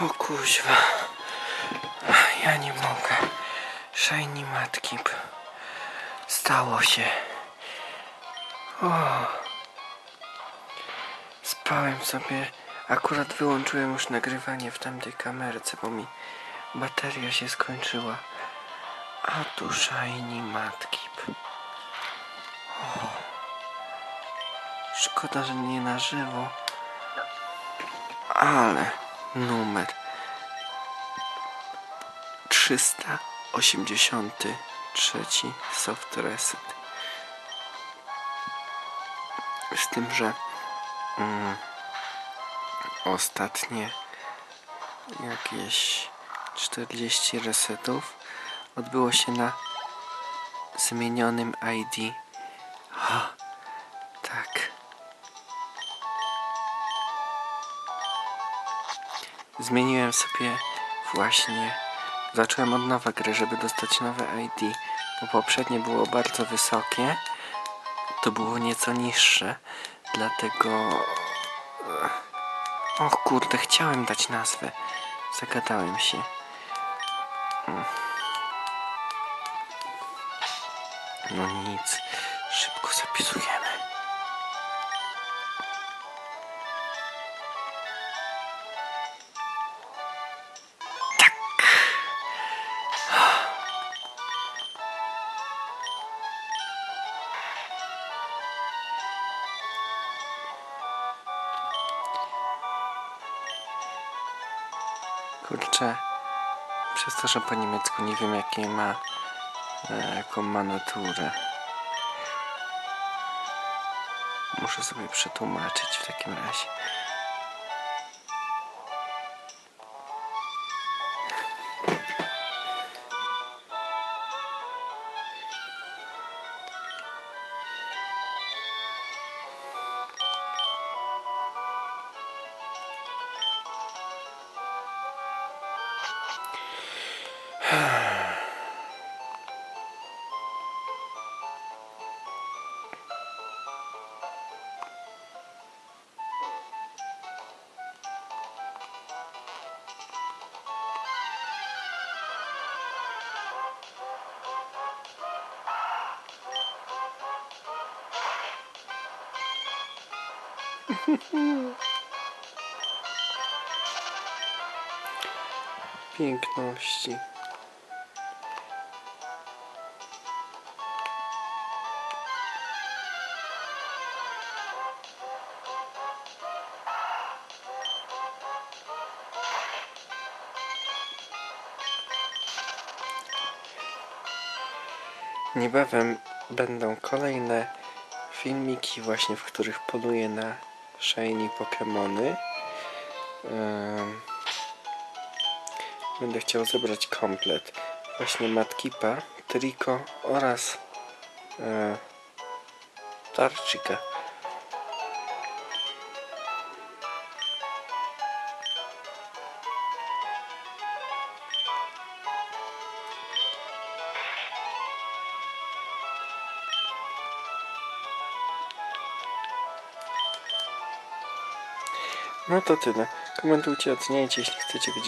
O kuźwa. Ja nie mogę. Shiny matki. Stało się. O. Spałem sobie. Akurat wyłączyłem już nagrywanie w tamtej kamerce, bo mi bateria się skończyła. A tu shiny matki. O. Szkoda, że nie na żywo. Ale numer 383 soft reset. Z tym, że mm, ostatnie jakieś 40 resetów odbyło się na zmienionym ID. Tak. Zmieniłem sobie właśnie. Zacząłem od nowa gry, żeby dostać nowe ID, bo poprzednie było bardzo wysokie, to było nieco niższe, dlatego. O kurde, chciałem dać nazwę. Zagadałem się. Mm. No nic, szybko zapisujemy. Kurczę, przez to, że po niemiecku nie wiem jakie ma, e, jaką ma naturę. Muszę sobie przetłumaczyć w takim razie. Piękności. Niebawem będą kolejne filmiki właśnie, w których poluję na shiny Pokémony. Będę chciał zebrać komplet właśnie Matkipa, Triko oraz e, Tarczyka. No to tyle. Komentujcie, oceniajcie, jeśli chcecie widzieć